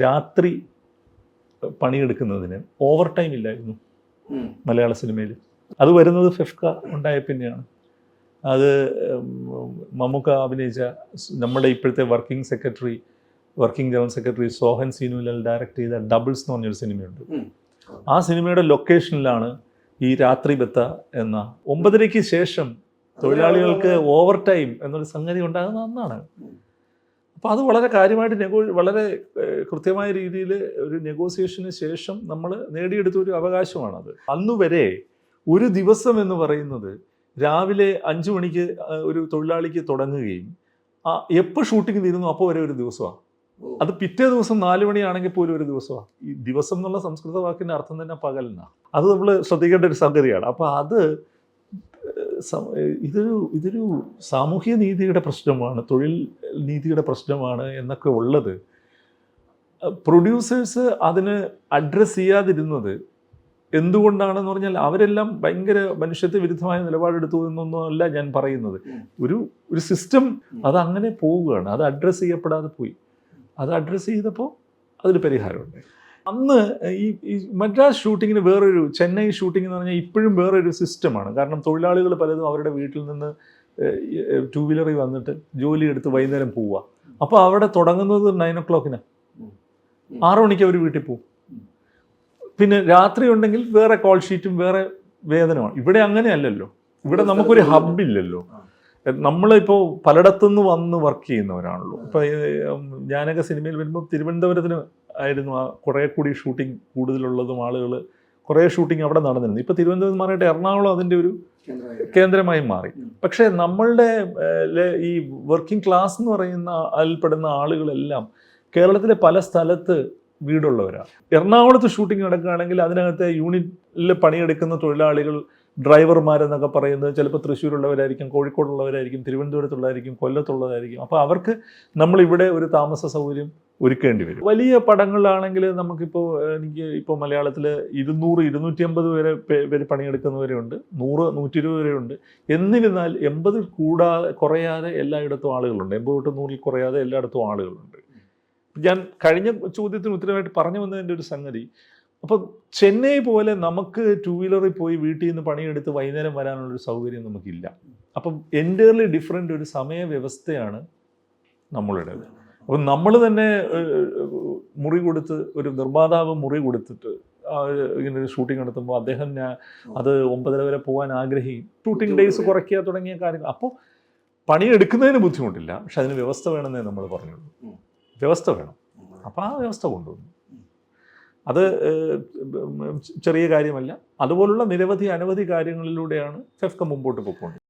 രാത്രി പണിയെടുക്കുന്നതിന് over time ഇല്ലായിരുന്നു മലയാള സിനിമയിൽ അത് വരുന്നത് ഫെഫ്ക ഉണ്ടായ പിന്നെയാണ്. അത് മമ്മൂക്ക അഭിനയിച്ച നമ്മുടെ ഇപ്പോഴത്തെ working secretary working general secretary Sohan Seenulal direct ചെയ്ത ഡബിൾസ് എന്ന് പറഞ്ഞൊരു സിനിമയുണ്ട്. ആ സിനിമയുടെ ലൊക്കേഷനിലാണ് ഈ രാത്രി ബത്ത എന്ന ഒമ്പതരയ്ക്ക് ശേഷം തൊഴിലാളികൾക്ക് ഓവർ ടൈം എന്നൊരു സംഗതി ഉണ്ടാകുന്ന അന്നാണ്. അപ്പോൾ അത് വളരെ കാര്യമായിട്ട് നെഗോ വളരെ കൃത്യമായ രീതിയിൽ ഒരു നെഗോസിയേഷന് ശേഷം നമ്മൾ നേടിയെടുത്ത ഒരു അവകാശമാണത്. അന്ന് വരെ ഒരു ദിവസം എന്ന് പറയുന്നത് രാവിലെ അഞ്ചു മണിക്ക് ഒരു തൊഴിലാളിക്ക് തുടങ്ങുകയും എപ്പോൾ ഷൂട്ടിംഗ് തീരുന്നു അപ്പോൾ വരെ ഒരു ദിവസമാണ്. അത് പിറ്റേ ദിവസം നാല് മണിയാണെങ്കിൽ പോലും ഒരു ദിവസമാണ്. ഈ ദിവസം എന്നുള്ള സംസ്കൃത വാക്കിന്റെ അർത്ഥം തന്നെ പകലെന്നാണ്. അത് നമ്മൾ ശ്രദ്ധിക്കേണ്ട ഒരു സംഗതിയാണ്. അപ്പോൾ അത് ഇതൊരു ഇതൊരു സാമൂഹ്യ നീതിയുടെ പ്രശ്നമാണ് തൊഴിൽ നീതിയുടെ പ്രശ്നമാണ് എന്നൊക്കെ ഉള്ളത്. പ്രൊഡ്യൂസേഴ്സ് അതിന് അഡ്രസ്സ് ചെയ്യാതിരുന്നത് എന്തുകൊണ്ടാണെന്ന് പറഞ്ഞാൽ അവരെല്ലാം ഭയങ്കര മനുഷ്യത്വ വിരുദ്ധമായ നിലപാടെടുത്തു എന്നൊന്നും അല്ല ഞാൻ പറയുന്നത്. ഒരു ഒരു സിസ്റ്റം അത് അങ്ങനെ പോവുകയാണ്. അത് അഡ്രസ്സ് ചെയ്യപ്പെടാതെ പോയി. അത് അഡ്രസ്സ് ചെയ്തപ്പോൾ അതിന് പരിഹാരമുണ്ട്. അന്ന് ഈ മദ്രാസ് ഷൂട്ടിങ്ങിന് വേറൊരു ചെന്നൈ ഷൂട്ടിംഗ് എന്ന് പറഞ്ഞാൽ ഇപ്പോഴും വേറൊരു സിസ്റ്റമാണ്. കാരണം തൊഴിലാളികൾ പലതും അവരുടെ വീട്ടിൽ നിന്ന് ടൂ വീലറിൽ വന്നിട്ട് ജോലി എടുത്ത് വൈകുന്നേരം പോവുക. അപ്പോൾ അവിടെ തുടങ്ങുന്നത് നയൻ ഒ ക്ലോക്കിന് ആറു മണിക്ക് അവർ വീട്ടിൽ പോവും. പിന്നെ രാത്രി ഉണ്ടെങ്കിൽ വേറെ കോൾ ഷീറ്റും വേറെ വേതനമാണ്. ഇവിടെ അങ്ങനെയല്ലല്ലോ ഇവിടെ നമുക്കൊരു ഹബില്ലല്ലോ നമ്മളിപ്പോൾ പലയിടത്തുനിന്ന് വന്ന് വർക്ക് ചെയ്യുന്നവരാണല്ലോ. ഇപ്പം ഞാനൊക്കെ സിനിമയിൽ വരുമ്പോൾ തിരുവനന്തപുരത്തിന് ആയിരുന്നു ആ കുറേ കൂടി ഷൂട്ടിംഗ് കൂടുതലുള്ളതും ആളുകൾ കുറേ ഷൂട്ടിംഗ് അവിടെ നടന്നിരുന്നു. ഇപ്പോൾ തിരുവനന്തപുരം മാറിയിട്ട് എറണാകുളം അതിന്റെ ഒരു കേന്ദ്രമായി. മാറി. പക്ഷേ നമ്മളുടെ ഈ വർക്കിംഗ് ക്ലാസ് എന്ന് പറയുന്ന അതിൽപ്പെടുന്ന ആളുകളെല്ലാം കേരളത്തിലെ പല സ്ഥലത്ത് വീടുള്ളവരാണ്. എറണാകുളത്ത് ഷൂട്ടിംഗ് നടക്കുകയാണെങ്കിൽ അതിനകത്തെ യൂണിറ്റിൽ പണിയെടുക്കുന്ന തൊഴിലാളികൾ ഡ്രൈവർമാരെന്നൊക്കെ പറയുന്നത് ചിലപ്പോൾ തൃശ്ശൂരുള്ളവരായിരിക്കും കോഴിക്കോടുള്ളവരായിരിക്കും തിരുവനന്തപുരത്തുള്ളവരായിരിക്കും കൊല്ലത്തുള്ളതായിരിക്കും അപ്പോൾ അവർക്ക് നമ്മളിവിടെ ഒരു താമസ സൗകര്യം ഒരുക്കേണ്ടി വരും. വലിയ പടങ്ങളിലാണെങ്കിൽ നമുക്കിപ്പോൾ എനിക്ക് ഇപ്പോൾ മലയാളത്തിൽ ഇരുന്നൂറ് ഇരുന്നൂറ്റി അമ്പത് വരെ പേര് പണിയെടുക്കുന്നവരുണ്ട്. നൂറ് നൂറ്റി ഇരുപത് വരെ ഉണ്ട് എന്നിരുന്നാൽ എൺപതിൽ കൂടാതെ കുറയാതെ എല്ലായിടത്തും ആളുകളുണ്ട്. എൺപത് തൊട്ട് നൂറിൽ കുറയാതെ എല്ലായിടത്തും ആളുകളുണ്ട്. ഞാൻ കഴിഞ്ഞ ചോദ്യത്തിന് ഉത്തരമായിട്ട് പറഞ്ഞു വന്നതിന്റെ ഒരു സംഗതി അപ്പം ചെന്നൈ പോലെ നമുക്ക് ടു വീലറിൽ പോയി വീട്ടിൽ നിന്ന് പണിയെടുത്ത് വൈകുന്നേരം വരാനുള്ളൊരു സൗകര്യം നമുക്കില്ല. അപ്പം എന്റയർലി ഡിഫറെന്റ് ഒരു സമയ വ്യവസ്ഥയാണ് നമ്മളുടേത്. അപ്പം നമ്മൾ തന്നെ മുറി കൊടുത്ത് ഒരു നിർമ്മാതാവ് മുറി കൊടുത്തിട്ട് ഇങ്ങനെ ഒരു ഷൂട്ടിംഗ് നടത്തുമ്പോൾ അദ്ദേഹം ഞാൻ അത് ഒമ്പതര വരെ പോകാൻ ആഗ്രഹിക്കും ഷൂട്ടിംഗ് ഡേയ്സ് കുറയ്ക്കുക തുടങ്ങിയ കാര്യങ്ങൾ. അപ്പോൾ പണിയെടുക്കുന്നതിന് ബുദ്ധിമുട്ടില്ല. പക്ഷെ അതിന് വ്യവസ്ഥ വേണമെന്നേ നമ്മൾ പറഞ്ഞുള്ളൂ. വ്യവസ്ഥ വേണം. അപ്പോൾ ആ വ്യവസ്ഥ കൊണ്ടുവന്നു. അത് ചെറിയ കാര്യമല്ല. അതുപോലുള്ള നിരവധി അനവധി കാര്യങ്ങളിലൂടെയാണ് ഫെഫ്ക മുമ്പോട്ട് പോയിക്കൊണ്ട്